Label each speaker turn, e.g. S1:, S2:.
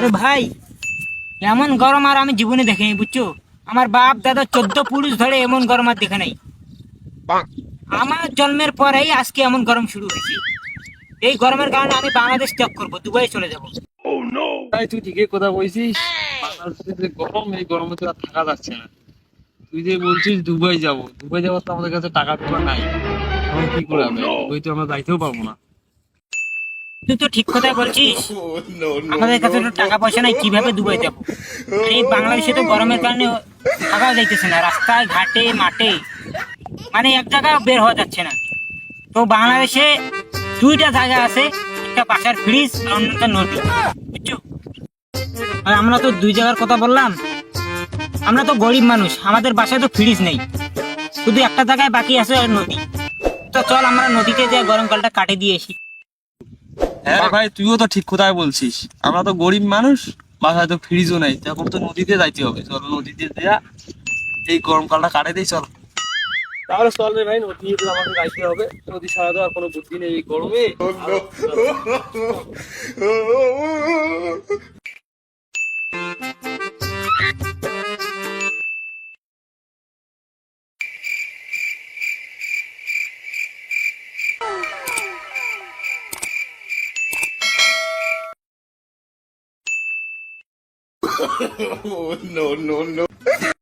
S1: আরে ভাই এমন গরম আর আমি জীবনে দেখিনি বুঝছ? আমার বাপ দাদা চোদ্দ পুরুষ ধরে এমন গরম আর দেখে নাই। আমার জন্মের পরেই আজকে এমন গরম শুরু হয়েছে। এই গরমের কারণে আমি বাংলাদেশ ত্যাগ করব দুবাই চলে যাব।
S2: তাই তুই ঠিকই কথা বলছিস। যে গরম এই গরমে তো আর থাকা যাচ্ছে না। তুই যে বলছিস দুবাই যাব দুবাই যাওয়ার তো আমাদের কাছে টাকা টুকা নাই। এখন কি করে হবে দুবাই তো আমরা যাইতেও পারব না।
S1: তুই তো ঠিক কথাই বলছিস। আমাদের কাছে তো টাকা পয়সা নাই কীভাবে দুবাই যাব? এই বাংলাদেশে তো গরমের কারণে থাকা যাইতেছে না রাস্তায় ঘাটে মাঠে। মানে এক জায়গা বের হওয়া যাচ্ছে না। তো বাংলাদেশে দুইটা জায়গা আছে একটা পাশার ফ্রিজ আর অন্যটা নদী। বুঝছ? আর আমরা তো দুই জায়গার কথা বললাম। আমরা তো গরিব মানুষ আমাদের বাসায় তো ফ্রিজ নেই। শুধু একটা জায়গায় বাকি আছে নদী। তো চল আমরা নদীতে যে গরমকালটা কাটে দিয়ে আসি।
S2: হ্যাঁ ভাই তুইও তো ঠিক কোথায় বলছিস। আমরা তো গরিব মানুষ বাসায় তো ফ্রিজও নাই। তখন তো নদীতে যাইতে হবে। চল নদীতে দেয়া এই গরমকালটা কাটে দিই চল। তাহলে চল রে ভাই নদী আমাকে যাইতে হবে। নদী ছাড়া তো আর কোনো বুদ্ধি নেই এই গরমে। Oh, no, no, no.